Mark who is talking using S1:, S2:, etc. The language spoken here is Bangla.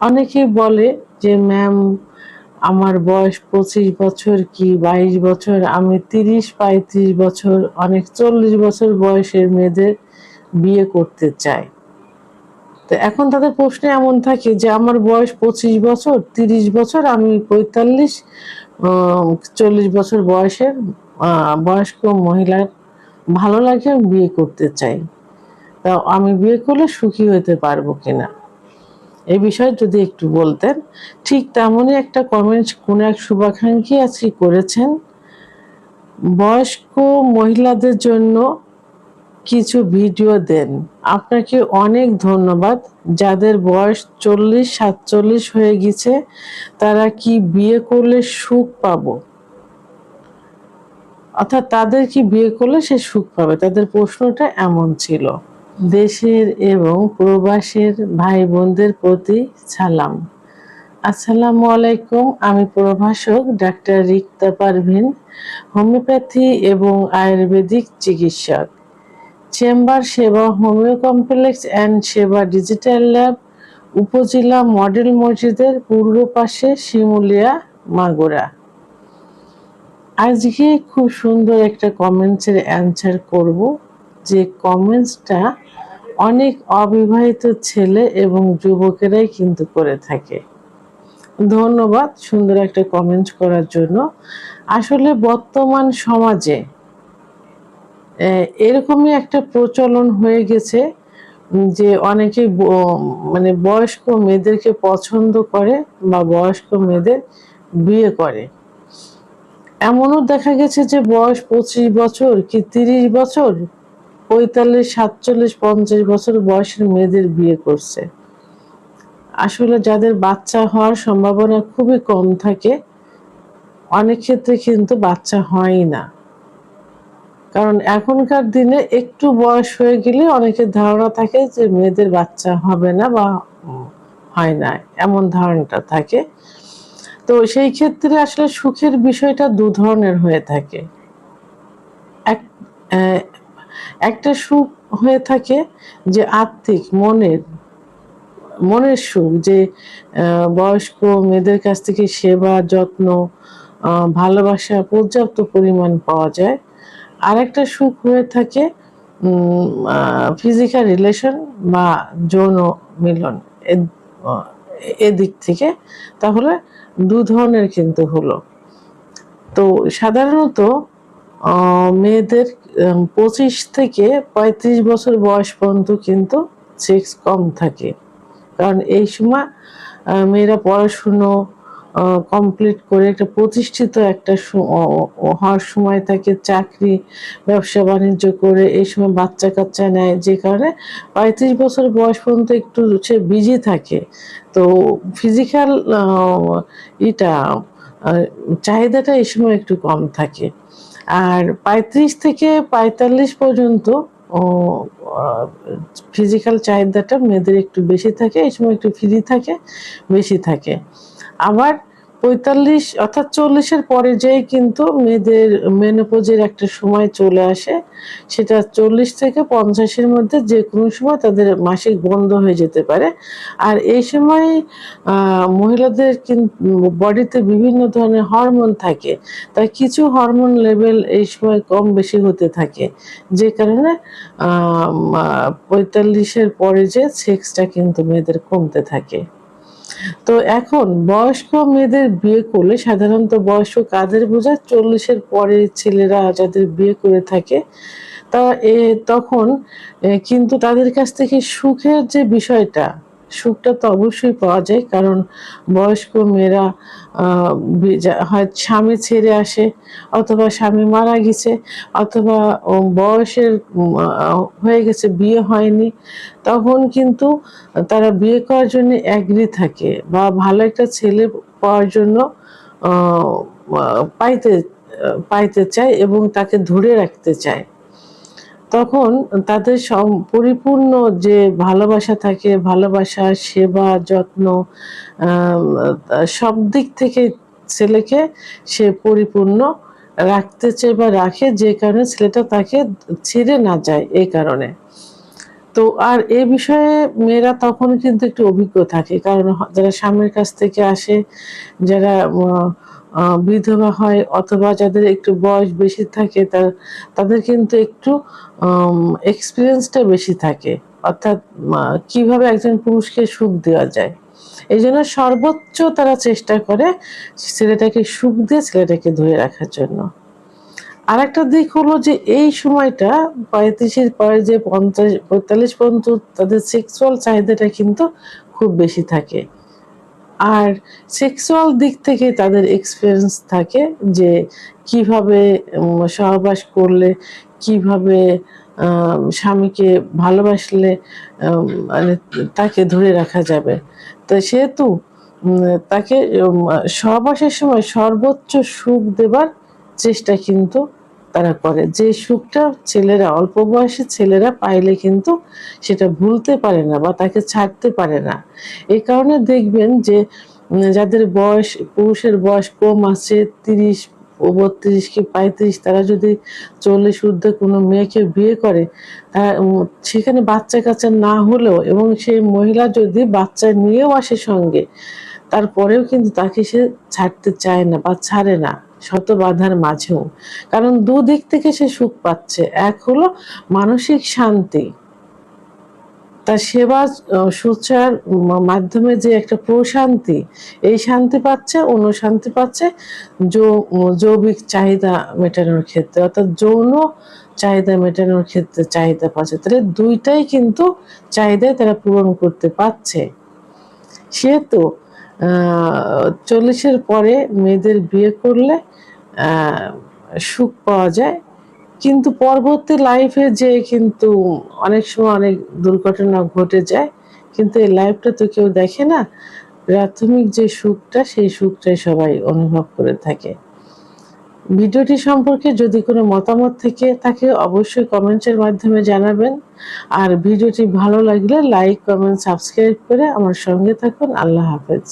S1: অনেকেই বলে যে, ম্যাম, আমার বয়স পঁচিশ বছর কি বাইশ বছর? আমি তিরিশ, পঁয়ত্রিশ বছর, অনেক চল্লিশ বছর বয়সের মেয়েদের বিয়ে করতে চাই। তো এখন তাদের প্রশ্ন এমন থাকে যে, আমার বয়স পঁচিশ বছর, তিরিশ বছর, আমি পঁয়তাল্লিশ চল্লিশ বছর বয়সের বয়স্ক মহিলার ভালো লাগে বিয়ে করতে চাই। তা আমি বিয়ে করলে সুখী হতে পারব কিনা? এই বিষয়ে যদি একটু বলতেন, ঠিক তেমনই একটা কমেন্ট কোন এক শুভাকাঙ্ক্ষী আজকে করেছেন। বয়স্ক মহিলাদের জন্য কিছু ভিডিও দেন। আপনাকে অনেক ধন্যবাদ। যাদের বয়স চল্লিশ, সাতচল্লিশ হয়ে গেছে, তারা কি বিয়ে করলে সুখ পাবো? অর্থাৎ তাদের কি বিয়ে করলে সে সুখ পাবে? তাদের প্রশ্নটা এমন ছিল। দেশের এবং প্রবাসের ভাই বোনদের প্রতি সালাম। আসসালামু আলাইকুম, আমি প্রভাষক ডাক্তার রিক্তা পারভিন, হোমিওপ্যাথি এবং আয়ুর্বেদিক চিকিৎসক। Chamber Seba homeo complex and Seba digital lab উপজেলা মডেল মসজিদের পূর্ব পাশে শিমুলিয়া, মাগুরা। আজকে খুব সুন্দর একটা কমেন্টসের অ্যান্সার করব। যে কমেন্টসটা অনেক অবিবাহিত ছেলে এবং যুবকেরাই কিন্তু করে থাকে। ধন্যবাদ সুন্দর একটা কমেন্ট করার জন্য। আসলে বর্তমান সমাজে এরকমই একটা প্রচলন হয়ে গেছে যে অনেকে মানে বয়স্ক মেয়েদেরকে পছন্দ করে বা বয়স্ক মেয়েদের বিয়ে করে। এমনও দেখা গেছে যে বয়স পঁচিশ বছর কি তিরিশ বছর পঁয়তাল্লিশ, সাতচল্লিশ, পঞ্চাশ বছর বয়সের মেয়েদের বিয়ে করছে। আসলে যাদের বাচ্চা হওয়ার সম্ভাবনা খুবই কম থাকে, অনেক ক্ষেত্রে কিন্তু বাচ্চা হয় না। কারণ এখনকার দিনে একটু বয়স হয়ে গেলে অনেকের ধারণা থাকে যে মেয়েদের বাচ্চা হবে না বা হয় না, এমন ধারণাটা থাকে। তো সেই ক্ষেত্রে আসলে সুখের বিষয়টা দু ধরনের হয়ে থাকে। এক একটা সুখ হয়ে থাকে যে আত্মিক, মনের মনের সুখ, যে বয়স্ক মেয়েদের কাছ থেকে সেবা, যত্ন ভালোবাসা পর্যাপ্ত পরিমাণ পাওয়া যায়। আর একটা সুখ হয়ে থাকে ফিজিক্যাল রিলেশন বা যৌন মিলন এদিক থেকে। তাহলে দু ধরনের কিন্তু হলো। তো সাধারণত মেয়েদের পঁচিশ থেকে পঁয়ত্রিশ বছর বয়স পর্যন্ত কিন্তু সেক্স কম থাকে। কারণ এই সময় মেয়েরা পড়াশুনো কমপ্লিট করে একটা প্রতিষ্ঠিত একটা হওয়ার সময় থাকে চাকরি, ব্যবসা বাণিজ্য করে এই সময় বাচ্চা কাচ্চা নেয়। যে কারণে পঁয়ত্রিশ বছর বয়স পর্যন্ত একটু সে বিজি থাকে। তো ফিজিক্যাল এটা চাহিদাটা এই সময় একটু কম থাকে। আর পঁয়ত্রিশ থেকে পঁয়তাল্লিশ পর্যন্ত ফিজিক্যাল চাহিদাটা মেয়েদের একটু বেশি থাকে, এই সময় একটু ফ্রি থাকে, বেশি থাকে। আবার পঁয়তাল্লিশ অর্থাৎ চল্লিশের পরে যেই কিন্তু মেয়েদের মেনোপোজের একটা সময় চলে আসে, সেটা চল্লিশ থেকে পঞ্চাশের মধ্যে যে কোনো সময় তাদের মাসিক বন্ধ হয়ে যেতে পারে। আর এই সময় মহিলাদের বডিতে বিভিন্ন ধরনের হরমোন থাকে, তাই কিছু হরমোন লেভেল এই সময় কম বেশি হতে থাকে। যে কারণে পঁয়তাল্লিশের পরে যে সেক্সটা কিন্তু মেয়েদের কমতে থাকে। তো এখন বয়স্ক মেয়েদের বিয়ে করলে সাধারণত বয়স্ক কাদের বোঝা? চল্লিশের পরের ছেলেরা যাদের বিয়ে করে থাকে, তা এ তখন কিন্তু তাদের কাছ থেকে সুখের যে বিষয়টা সুখটা তো অবশ্যই পাওয়া যায়, কারণ বয়স্ক মেয়েরা হয় স্বামী ছেড়ে আসে অথবা স্বামী মারা গেছে অথবা বয়সের হয়ে গেছে, বিয়ে হয়নি, তখন কিন্তু তারা বিয়ে করার জন্য অ্যাগ্রি থাকে বা ভালো একটা ছেলে পাওয়ার জন্য পাইতে পাইতে চায় এবং তাকে ধরে রাখতে চায়। তখন তাদের পরিপূর্ণ যে ভালোবাসা থাকে ভালোবাসা সেবা, যত্ন সব দিক থেকে ছেলেকে সে পরিপূর্ণ রাখতে চায় বা রাখে যে কারণে ছেলেটা তাকে ছেড়ে না যায় এই কারণে। তো আর এ বিষয়ে মেয়েরা তখন কিন্তু একটু অভিজ্ঞ থাকে। কারণ যারা স্বামীর কাছ থেকে আসে, যারা বিধবা হয় অথবা যাদের একটু বয়স বেশি থাকে তাদের কিন্তু একটু এক্সপিরিয়েন্সটা বেশি থাকে। অর্থাৎ কীভাবে একজন পুরুষকে সুখ দেওয়া যায়। এই জন্য সর্বোচ্চ তারা চেষ্টা করে ছেলেটাকে সুখ দিয়ে ছেলেটাকে ধরে রাখার জন্য। আর একটা দিক হলো যে এই সময়টা পঁয়ত্রিশের পরে যে পঞ্চাশ, পঁয়তাল্লিশ পর্যন্ত তাদের সেক্সুয়াল চাহিদাটা কিন্তু খুব বেশি থাকে। আর সেক্সুয়াল দিক থেকে তাদের এক্সপিরিয়েন্স থাকে যে কীভাবে সহবাস করলে, কীভাবে স্বামীকে ভালোবাসলে মানে তাকে ধরে রাখা যাবে। তো সেহেতু তাকে সহবাসের সময় সর্বোচ্চ সুখ দেবার চেষ্টা কিন্তু তারা করে। যে সুখটা ছেলেরা, অল্প বয়সী ছেলেরা পাইলে কিন্তু সেটা ভুলতে পারে না বা তাকে ছাড়তে পারে না। এই কারণে দেখবেন যে যাদের বয়স, পুরুষের বয়স কম আছে, তিরিশ বত্রিশ কি পঁয়ত্রিশ, তারা যদি চল্লিশ ঊর্ধ্বে কোনো মেয়েকে বিয়ে করে তারা সেখানে বাচ্চা কাচ্চা না হলেও এবং সেই মহিলা যদি বাচ্চা নিয়েও আসে সঙ্গে, তারপরেও কিন্তু তাকে সে ছাড়তে চায় না বা ছাড়ে না। শত বাধার মাঝেও। কারণ দুদিক থেকে সে সুখ পাচ্ছে। এক হলো মানসিক শান্তি। তার সেবা সুচার মাধ্যমে যে একটা প্রশান্তি, এই শান্তি পাচ্ছে, অন্য শান্তি পাচ্ছে যৌ- জৈবিক চাহিদা মেটানোর ক্ষেত্রে। অর্থাৎ যৌন চাহিদা মেটানোর ক্ষেত্রে চাহিদা পাচ্ছে। তাহলে দুইটাই কিন্তু চাহিদায় তারা পূরণ করতে পারছে। সেহেতু চল্লিশের পরে মেয়েদের বিয়ে করলে সুখ পাওয়া যায়। কিন্তু পরবর্তী লাইফে যে কিন্তু অনেক সময় অনেক দুর্ঘটনা ঘটে যায়, কিন্তু এই লাইফটা তো কেউ দেখে না। প্রাথমিক যে সুখটা, সেই সুখটাই সবাই অনুভব করে থাকে। ভিডিওটি সম্পর্কে যদি কোনো মতামত থেকে থাকে, অবশ্যই কমেন্টসের মাধ্যমে জানাবেন। আর ভিডিওটি ভালো লাগলে লাইক কমেন্ট সাবস্ক্রাইব করে আমার সঙ্গে থাকুন। আল্লাহ হাফেজ।